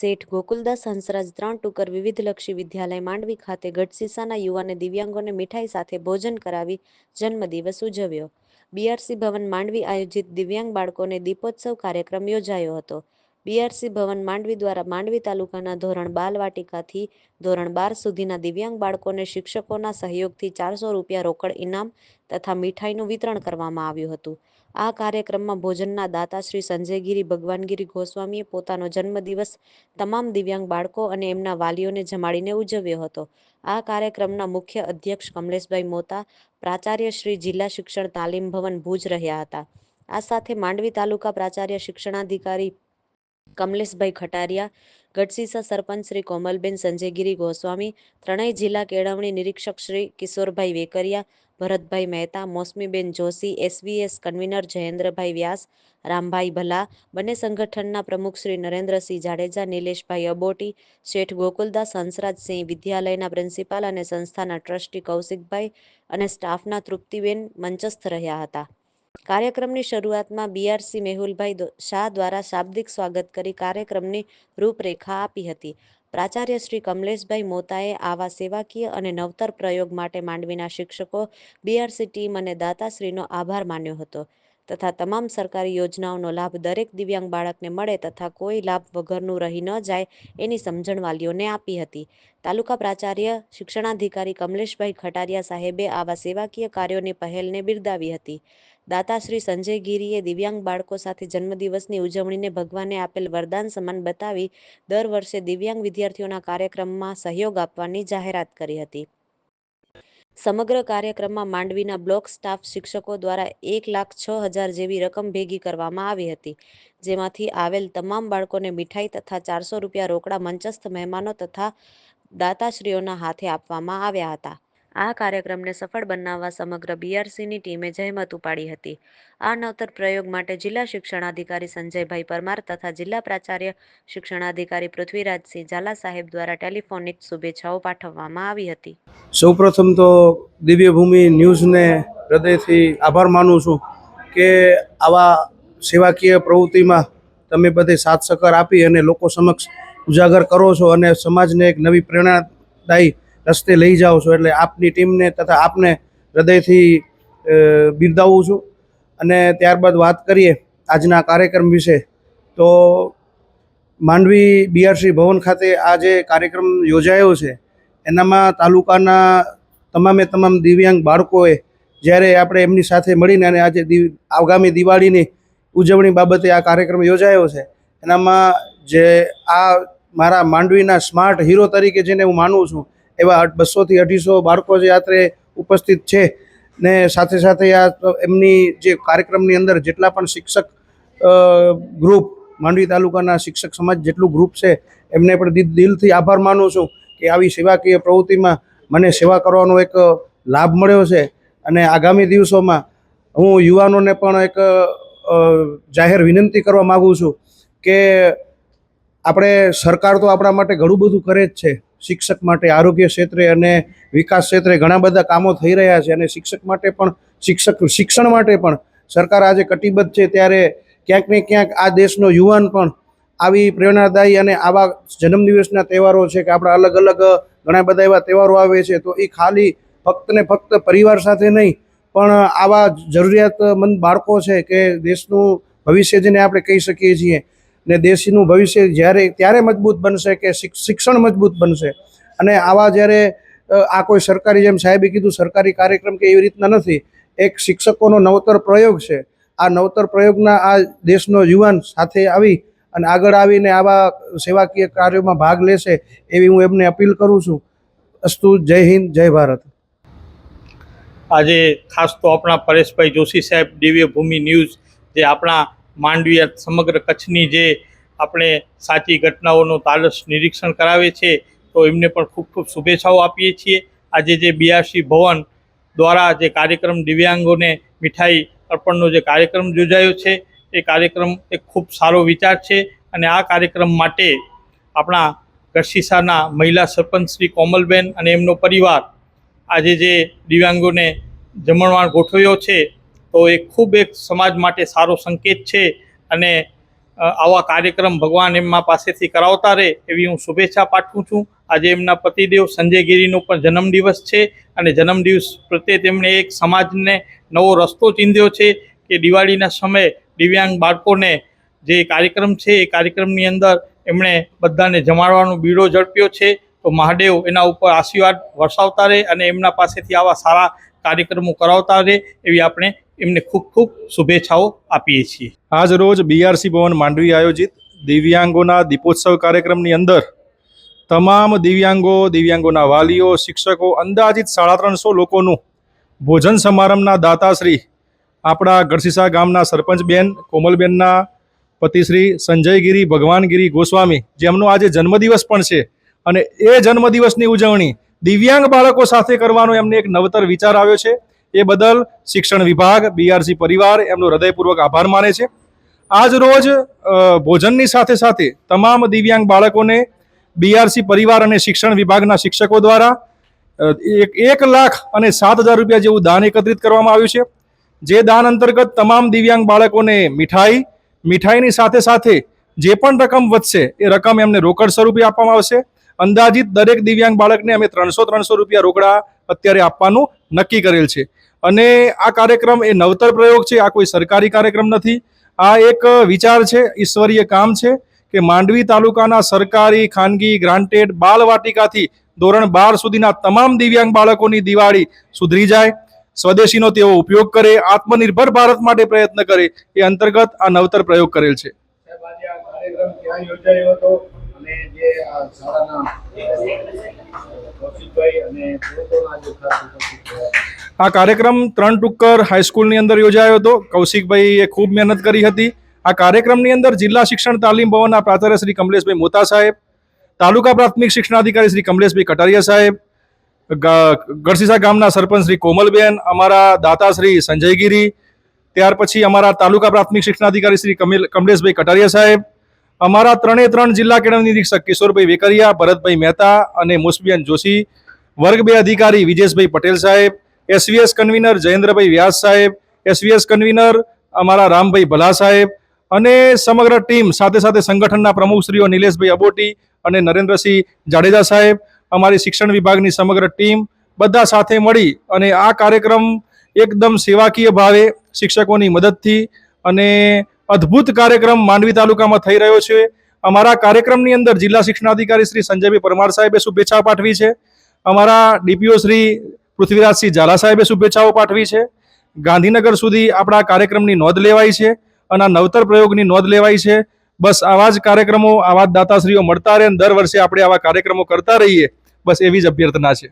શેઠ ગોકુલદાસ હંસરાજ ત્રણ ટુકર વિવિધલક્ષી વિદ્યાલય માંડવી ખાતે ગઢસીસાના યુવાને દિવ્યાંગોને મીઠાઈ સાથે ભોજન કરાવી જન્મદિવસ ઉજવ્યો. બીઆરસી ભવન માંડવી આયોજિત દિવ્યાંગ બાળકોને દીપોત્સવ કાર્યક્રમ યોજાયો હતો. બીઆરસી ભવન માંડવી દ્વારા માંડવી તાલુકાના ધોરણ બાલવાટિકાથી ધોરણ બાર સુધીના દિવ્યાંગ બાળકોને શિક્ષકોના સહયોગથી ચારસો રૂપિયા રોકડ ઇનામ તથા મીઠાઈનું વિતરણ કરવામાં આવ્યું હતું. આ કાર્યક્રમમાં ભોજનના દાતા શ્રી સંજયગીરી ભગવાનગીરી ગોસ્વામીએ પોતાનો જન્મદિવસ તમામ દિવ્યાંગ બાળકો અને એમના વાલીઓને જમાડીને ઉજવ્યો હતો. આ કાર્યક્રમના મુખ્ય અધ્યક્ષ કમલેશભાઈ મોતા, પ્રાચાર્ય શ્રી જિલ્લા શિક્ષણ તાલીમ ભવન ભુજ રહ્યા હતા. આ સાથે માંડવી તાલુકા પ્રાચાર્ય શિક્ષણાધિકારી કમલેશભાઈ ખટારિયા ગઢસીસા સરપંચ શ્રી કોમલબેન સંજયગીરી ગોસ્વામી, ત્રણેય જિલ્લા કેળવણી નિરીક્ષક શ્રી કિશોરભાઈ વેકરિયા, ભરતભાઈ મહેતા, મોસમીબેન જોશી, એસવીએસ કન્વીનર જયેન્દ્રભાઈ વ્યાસ, રામભાઈ ભલા, બંને સંગઠનના પ્રમુખ શ્રી નરેન્દ્રસિંહ જાડેજા, નિલેશભાઈ અબોટી, શેઠ ગોકુલદાસ, હંસરાજસિંહ વિદ્યાલયના પ્રિન્સિપાલ અને સંસ્થાના ટ્રસ્ટી કૌશિકભાઈ અને સ્ટાફના તૃપ્તિબેન મંચસ્થ રહ્યા હતા. કાર્યક્રમની શરૂઆતમાં બીઆરસી મેહુલભાઈ શાહ દ્વારા શાબ્દિક સ્વાગત કરી કાર્યક્રમની રૂપરેખા આપી હતી. પ્રાચાર્ય શ્રી કમલેશભાઈ મોતાએ આવા સેવાકીય અને નવતર પ્રયોગ માટે માંડવીના શિક્ષકો બીઆરસી ટીમ અને દાતાશ્રીનો આભાર માન્યો હતો તથા તમામ સરકારી યોજનાઓનો લાભ દરેક દિવ્યાંગ બાળકને મળે તથા કોઈ લાભ વગરનું રહી ન જાય એની સમજણ વાલીઓને આપી હતી. તાલુકા પ્રાચાર્ય શિક્ષણાધિકારી કમલેશભાઈ ખટારિયા સાહેબે આવા સેવાકીય કાર્યોની પહેલને બિરદાવી હતી. દાતાશ્રી સંજય ગીરીએ દિવ્યાંગ બાળકો સાથે જન્મદિવસની ઉજવણીને ભગવાને આપેલ વરદાન સમાન બતાવી દર વર્ષે દિવ્યાંગ વિદ્યાર્થીઓના કાર્યક્રમમાં સહયોગ આપવાની જાહેરાત કરી હતી. સમગ્ર કાર્યક્રમમાં માંડવીના બ્લોક સ્ટાફ શિક્ષકો દ્વારા એક લાખ છ હજાર જેવી રકમ ભેગી કરવામાં આવી હતી, જેમાંથી આવેલ તમામ બાળકોને મીઠાઈ તથા ચારસો રૂપિયા રોકડા મંચસ્થ મહેમાનો તથા દાતાશ્રીઓના હાથે આપવામાં આવ્યા હતા. આ કાર્યક્રમને સફળ બનાવવા સમગ્ર બીઆરસીની ટીમે જહેમત ઉપાડી હતી. આ નવતર પ્રયોગ માટે જિલ્લા શિક્ષણાધિકારી સંજયભાઈ પરમાર તથા જિલ્લા પ્રાચાર્ય શિક્ષણાધિકારી પૃથ્વીરાજસિંહ ઝાલા સાહેબ દ્વારા ટેલિફોનિક શુભેચ્છાઓ પાઠવવામાં આવી હતી. સૌપ્રથમ તો દિવ્યભૂમિ ન્યૂઝને હૃદયથી આભાર માનું છું કે આવા સેવાકીય પ્રવૃત્તિમાં તમે બધે સાથ સહકાર આપી અને લોકો સમક્ષ ઉજાગર કરો છો અને સમાજને એક નવી પ્રેરણાદાયી રસ્તે લઈ જાઓ છો એટલે આપની ટીમને તથા આપને હૃદયથી બિરદાવું છું. અને ત્યારબાદ વાત કરીએ આજના કાર્યક્રમ વિશે, તો માંડવી બીઆરસી ભવન ખાતે આ જે કાર્યક્રમ યોજાયો છે, એનામાં તાલુકાના તમામે તમામ દિવ્યાંગ બાળકોએ જ્યારે આપણે એમની સાથે મળીને અને આજે આગામી દિવાળીની ઉજવણી બાબતે આ કાર્યક્રમ યોજાયો છે, એનામાં જે આ મારા માંડવીના સ્માર્ટ હીરો તરીકે જેને હું માનું છું એવા બસોથી અઢીસો બાળકો જે આત્રે ઉપસ્થિત છે ને સાથે સાથે આ એમની જે કાર્યક્રમની અંદર જેટલા પણ શિક્ષક ગ્રુપ માંડવી તાલુકાના શિક્ષક સમાજ જેટલું ગ્રુપ છે, એમને પણ દિલ- દિલથી આભાર માનું છું કે આવી સેવાકીય પ્રવૃત્તિમાં મને સેવા કરવાનો એક લાભ મળ્યો છે. અને આગામી દિવસોમાં હું યુવાનોને પણ એક જાહેર વિનંતી કરવા માગું છું કે આપણે સરકાર તો આપણા માટે ઘણું બધું કરે જ છે શિક્ષક માટે આરોગ્ય ક્ષેત્રે અને વિકાસ ક્ષેત્રે ઘણા બધા કામો થઈ રહ્યા છે અને શિક્ષક માટે પણ, શિક્ષક શિક્ષણ માટે પણ સરકાર આજે કટિબદ્ધ છે. ત્યારે ક્યાંક ને ક્યાંક આ દેશનો યુવાન પણ આવી પ્રેરણાદાયી અને આવા જન્મદિવસના તહેવારો છે કે આપણા અલગ અલગ ઘણા બધા એવા તહેવારો આવે છે, તો એ ખાલી ફક્ત ને ફક્ત પરિવાર સાથે નહીં, પણ આવા જરૂરિયાતમંદ બાળકો છે કે દેશનું ભવિષ્ય જેને આપણે કહી શકીએ છીએ ને દેશનું ભવિષ્ય જ્યારે ત્યારે મજબૂત બનશે કે શિક- શિક્ષણ મજબૂત બનશે. અને આવા જ્યારે આ કોઈ સરકારી, જેમ સાહેબે કીધું, સરકારી કાર્યક્રમ કે એવી રીતના નથી, એક શિક્ષકોનો નવતર પ્રયોગ છે. આ નવતર પ્રયોગના આ દેશનો યુવાન સાથે આવી અને આગળ આવીને આવા સેવાકીય કાર્યોમાં ભાગ લેશે એવી હું એમને અપીલ કરું છું. અસ્તુ, જય હિન્દ, જય ભારત. આજે ખાસ તો આપણા પરેશભાઈ જોશી સાહેબ દિવ્ય ભૂમિ ન્યૂઝ, જે આપણા માંડવી સમગ્ર કચ્છની જે આપણે સાચી ઘટનાઓનું તાલસ નિરીક્ષણ કરાવે છે, તો એમને પણ ખૂબ ખૂબ શુભેચ્છાઓ આપીએ છીએ. આજે જે બિયાસી ભવન દ્વારા જે કાર્યક્રમ દિવ્યાંગોને મીઠાઈ અર્પણનો જે કાર્યક્રમ યોજાયો છે, એ કાર્યક્રમ એક ખૂબ સારો વિચાર છે અને આ કાર્યક્રમ માટે આપણા ગઢસીસાના મહિલા સરપંચ શ્રી કોમલબેન અને એમનો પરિવાર આજે જે દિવ્યાંગોને જમણવાર ગોઠવ્યો છે તો એ ખૂબ એક સમાજ માટે સારો સંકેત છે અને આવા કાર્યક્રમ ભગવાન એમના પાસેથી કરાવતા રહે એવી હું શુભેચ્છા પાઠવું છું. આજે એમના પતિદેવ સંજય ગીરીનો પણ જન્મદિવસ છે અને જન્મદિવસ પ્રત્યે તેમણે એક સમાજને નવો રસ્તો ચીંધ્યો છે કે દિવાળીના સમયે દિવ્યાંગ બાળકોને જે કાર્યક્રમ છે એ કાર્યક્રમની અંદર એમણે બધાને જમાડવાનો બીડો ઝડપ્યો છે. તો મહાદેવ એના ઉપર આશીર્વાદ વરસાવતા રહે અને એમના પાસેથી આવા સારા કાર્યક્રમો કરાવતા રહે એવી આપણે એમને ખૂબ ખૂબ શુભેચ્છાઓ આપીએ છીએ. આજ રોજ બીઆરસી ભવન માંડવી આયોજિત દિવ્યાંગોના દીપોત્સવ કાર્યક્રમની અંદર તમામ દિવ્યાંગો, દિવ્યાંગોના વાલીઓ, શિક્ષકો, અંદાજિત સાડા ત્રણસો લોકોનું ભોજન સમારંભના દાતાશ્રી આપણા ગઢસીસા ગામના સરપંચ બેન કોમલબેનના પતિશ્રી સંજયગીરી ભગવાનગીરી ગોસ્વામી જેમનો આજે જન્મદિવસ પણ છે. અને એ જન્મદિવસની ઉજવણી દિવ્યાંગ બાળકો સાથે કરવાનો એમને એક નવતર વિચાર આવ્યો છે. એ બદલ શિક્ષણ વિભાગ બીઆરસી પરિવાર એમનો હૃદયપૂર્વક આભાર માને છે. આજ રોજ ભોજનની સાથે સાથે તમામ દિવ્યાંગ બાળકોને બીઆરસી પરિવાર અને શિક્ષણ વિભાગના શિક્ષકો દ્વારા એક લાખ અને સાત હજાર રૂપિયા જેવું દાન એકત્રિત કરવામાં આવ્યું છે. જે દાન અંતર્ગત તમામ દિવ્યાંગ બાળકોને મીઠાઈ, મીઠાઈની સાથે સાથે જે પણ રકમ વધશે, એ રકમ એમને રોકડ સ્વરૂપે આપવામાં આવશે. અંદાજિત દરેક દિવ્યાંગ બાળકને અમે ત્રણસો ત્રણસો રૂપિયા રોકડા અત્યારે આપવાનું નક્કી કરેલ છે. અને આ કાર્યક્રમ એ નવતર પ્રયોગ છે, આ કોઈ સરકારી કાર્યક્રમ નથી. આ એક વિચાર છે, ઈશ્વરીય કામ છે કે માંડવી તાલુકાના સરકારી, ખાનગી, ગ્રાન્ટેડ બાલવાટિકાથી ધોરણ બાર સુધીના તમામ દિવ્યાંગ બાળકોની દિવાળી સુધરી જાય. સ્વદેશીનો તેઓ ઉપયોગ કરે, આત્મનિર્ભર ભારત માટે પ્રયત્ન કરે, એ અંતર્ગત આ નવતર પ્રયોગ કરેલ છે. અને જે આ કાર્યક્રમ ત્રણ ટુક્કર હાઈસ્કૂલની અંદર યોજાયો હતો. કૌશિકભાઈએ ખૂબ મહેનત કરી હતી. આ કાર્યક્રમની અંદર જિલ્લા શિક્ષણ તાલીમ ભવનના પ્રાચાર્ય શ્રી કમલેશભાઈ મોતા સાહેબ, તાલુકા પ્રાથમિક શિક્ષણાધિકારી શ્રી કમલેશભાઈ કટારિયા સાહેબ ગઢસીસા ગામના સરપંચ શ્રી કોમલબેન, અમારા દાતા શ્રી સંજયગીરી, ત્યાર પછી અમારા તાલુકા પ્રાથમિક શિક્ષણાધિકારી શ્રી કમિલ, કમલેશભાઈ કટારિયા સાહેબ અમારા ત્રણે ત્રણ જિલ્લા કેળવણી નિરીક્ષક કિશોરભાઈ વેકરિયા, ભરતભાઈ મહેતા અને મુસ્બિયન જોશી, વર્ગ બે અધિકારી વિજેશભાઈ પટેલ સાહેબ, એસવીએસ કન્વીનર જયેન્દ્રભાઈ વ્યાસ સાહેબ, એસવીએસ કન્વીનર અમારા રામભાઈ ભલા સાહેબ અને સમગ્ર ટીમ સાથે સાથે સંગઠનના પ્રમુખશ્રીઓ નિલેશભાઈ અબોટી અને નરેન્દ્રસિંહ જાડેજા સાહેબ, અમારી શિક્ષણ વિભાગની સમગ્ર ટીમ બધા સાથે મળી અને આ કાર્યક્રમ એકદમ સેવાકીય ભાવે શિક્ષકોની મદદથી અને અદ્ભુત કાર્યક્રમ માંડવી તાલુકામાં થઈ રહ્યો છે. અમારા કાર્યક્રમની અંદર જિલ્લા શિક્ષણાધિકારી શ્રી સંજયભાઈ પરમાર સાહેબે શુભેચ્છા પાઠવી છે. અમારા ડીપીઓ શ્રી પૃથ્વીરાજસિંહ ઝાલા સાહેબે શુભેચ્છાઓ પાઠવી છે. ગાંધીનગર સુધી આપણા કાર્યક્રમની નોંધ લેવાઈ છે અને નવતર પ્રયોગની નોંધ લેવાઈ છે. બસ આવા જ કાર્યક્રમો આવા જ દાતાશ્રીઓ મળતા રહે દર વર્ષે આપણે આવા કાર્યક્રમો કરતા રહીએ. બસ એવી જ અભ્યર્થના છે.